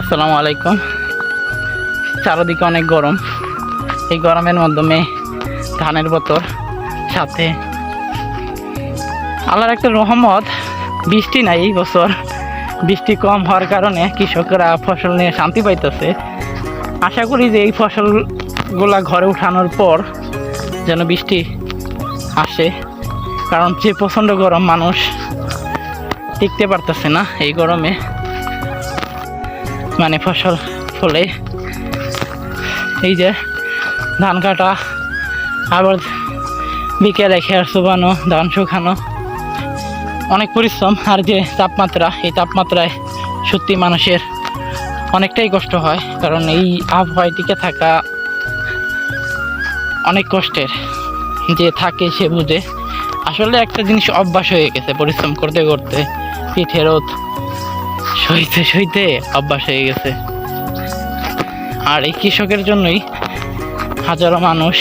আসসালামু আলাইকুম। চারদিকে অনেক গরম। এই গরমের মাধ্যমে ধানের বতর সাথে আল্লাহর একটা রহমত, বৃষ্টি নাই এই বছর। বৃষ্টি কম হওয়ার কারণে কৃষকরা ফসল নিয়ে শান্তি পাইতেছে। আশা করি যে এই ফসলগুলা ঘরে উঠানোর পর যেন বৃষ্টি আসে। কারণ যে প্রচণ্ড গরম, মানুষ টিকতে পারতেছে না এই গরমে। মানে ফসল ফলে। এই যে ধান কাটা, আবার বিকেলে খেয়ার শুকানো ধান শুকানো। অনেক পরিশ্রম, আর যে তাপমাত্রা, এই তাপমাত্রায় সত্যি মানুষের অনেকটাই কষ্ট হয়, কারণ এই আবহাওয়ায় টিকে থাকা অনেক কষ্টের। যে থাকে সে বুঝে। আসলে একটা জিনিস অভ্যাস হয়ে গেছে পরিশ্রম করতে করতে, পিঠে রোদ সইতে সইতে অভ্যাস হয়ে গেছে। আর এই কৃষকের জন্যই হাজারো মানুষ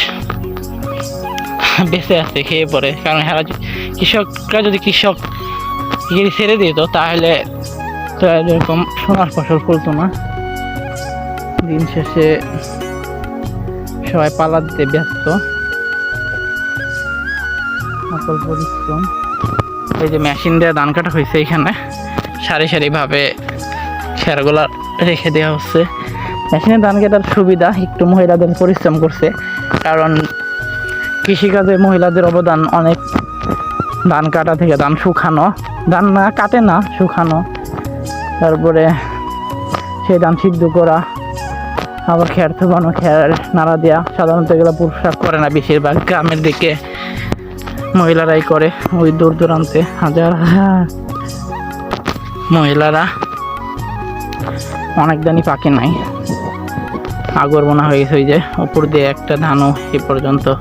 বেঁচে আছে, খেয়ে পড়ে। কারণ এরা কৃষকরা যদি কৃষক ছেড়ে দিত, তাহলে তো এরকম সোনার ফসল ফলতো না। দিন শেষে সবাই পালা দিতে ব্যস্ত। পরিশ্রম। এই যে মেশিন দিয়ে ধান কাটা হয়েছে এখানে। সারি সারিভাবে খেরগুলা রেখে দেওয়া হচ্ছে। মেশিনে ধান কাটার সুবিধা, একটু মহিলাদের পরিশ্রম করছে, কারণ কৃষিকাজে মহিলাদের অবদান অনেক। ধান কাটা থেকে ধান শুকানো, ধান না কাটে না, শুকানো। তারপরে সেই ধান সিদ্ধ করা, আবার খের থুবানো, খের নাড়া দেওয়া সাধারণত এগুলো পুরুষরা করে না, বেশিরভাগ গ্রামের দিকে মহিলারাই করে, ওই দূর দূরান্তে হাজার মহিলারা অনেক দানই পাকে নাই। আগর বোনা হয়ে গেছে ওই যে উপর দিয়ে একটা ধানও এ পর্যন্ত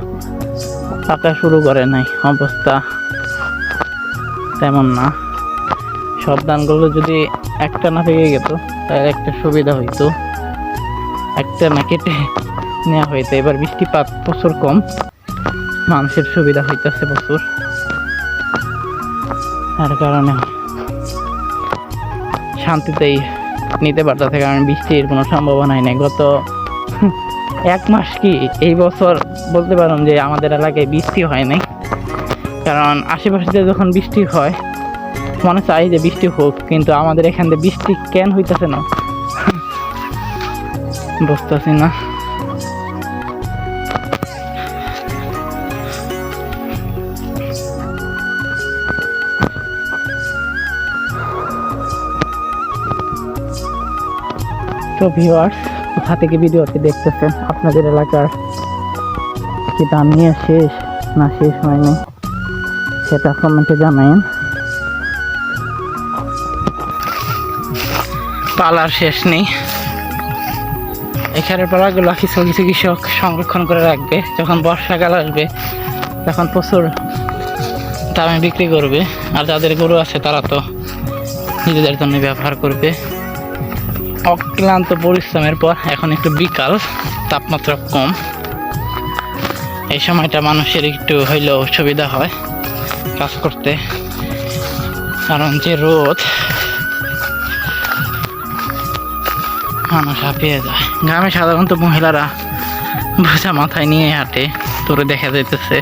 পাকা শুরু করে নাই। অবস্থা তেমন না। সব ধানগুলো যদি একটা না পেকে যেত তাহলে একটা সুবিধা হইতো। একটা না কেটে নেওয়া হইতো। এবার বৃষ্টিপাত প্রচুর কম। মানুষের সুবিধা হইতেছে প্রচুর। তার কারণে শান্তিতেই নিতে পারতেছে কারণ বৃষ্টির কোনো সম্ভাবনাই নেই। গত এক মাস কি এই বছর বলতে পারুন যে আমাদের এলাকায় বৃষ্টি হয় নাই। কারণ আশেপাশে যখন বৃষ্টি হয়, মনে চাই যে বৃষ্টি হোক, কিন্তু আমাদের এখান থেকে বৃষ্টি কেন হইতেছে না? বুঝতেছি না। তো ভিউয়ার্স কোথা থেকে ভিডিওটি দেখতেছেন। আপনাদের এলাকার কি দাম নিয়ে শেষ না শেষ হয়নি? সেটা কমেন্টে জানাইন। পালার শেষ নেই। এখানের পালাগুলো কিছু কিছু কৃষক সংরক্ষণ করে রাখবে। যখন বর্ষাকাল আসবে, তখন প্রচুর দামে বিক্রি করবে। আর যাদের গরু আছে, তারা তো নিজেদের জন্য ব্যবহার করবে। অক্লান্ত পরিশ্রমের পর এখন একটু বিকাল, তাপমাত্রা কম। এই সময়টা মানুষের একটু হইলেও সুবিধা হয় কাজ করতে। কারণ যে রোদ, মানুষ হাঁপিয়ে যায়। গ্রামে সাধারণত মহিলারা বোঝা মাথায় নিয়ে হাঁটে তোরে দেখা যাইতেছে।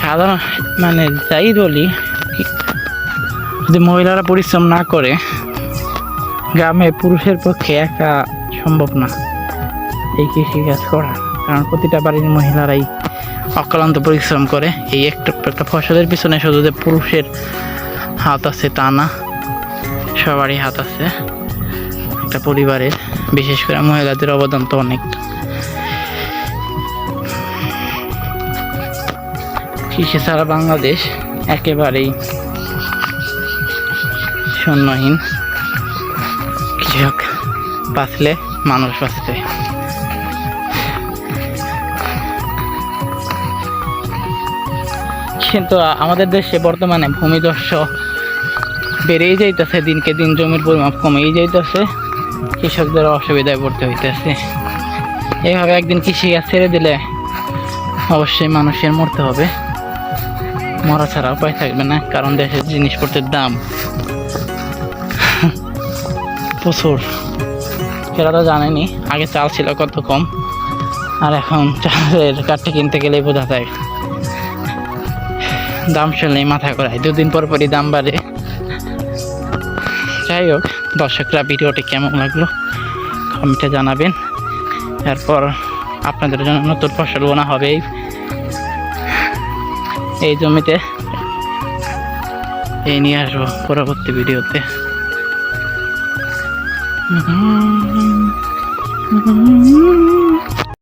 সাধারণ মানে যাই বলি যদি মহিলারা পরিশ্রম না করে, গ্রামে পুরুষের পক্ষে একা সম্ভব না এই কৃষিকাজ করা। কারণ প্রতিটা বাড়ির মহিলারাই অক্লান্ত পরিশ্রম করে। এই একটা একটা ফসলের পিছনে শুধু যে পুরুষের হাত আছে তা না, সবারই হাত আছে। একটা পরিবারের, বিশেষ করে মহিলাদের অবদান তো অনেক। কৃষি ছাড়া বাংলাদেশ একেবারেই শূন্যহীন। কৃষক বাঁচলে মানুষ বাঁচবে। কিন্তু আমাদের দেশে বর্তমানে ভূমিদস্য বেড়েই যাইতেছে, দিনকে দিন জমির পরিমাপ কমেই যাইতেছে, কৃষকদের অসুবিধায় পড়তে হইতেছে। এইভাবে একদিন কৃষি কৃষিকাজ ছেড়ে দিলে অবশ্যই মানুষের মরতে হবে। মরা ছাড়া উপায় থাকবে না, কারণ দেশের জিনিসপত্রের দাম প্রচুর। সেটা তো জানেনি, আগে চাল ছিল কত কম, আর এখন চালের কাঠটা কিনতে গেলে বোঝা যায়। দাম শুনলেই মাথা করায় দুদিন পর পরই দাম বাড়ে। যাই হোক, দর্শকরা ভিডিওটি কেমন লাগল কমেন্টে জানাবেন। এরপর আপনাদের জন্য নতুন ফসল বোনা হবে এই- এই জমিতে এই নিয়ে আসব পরবর্তী ভিডিওতে। Mm-hmm. Mm-hmm. mm-hmm.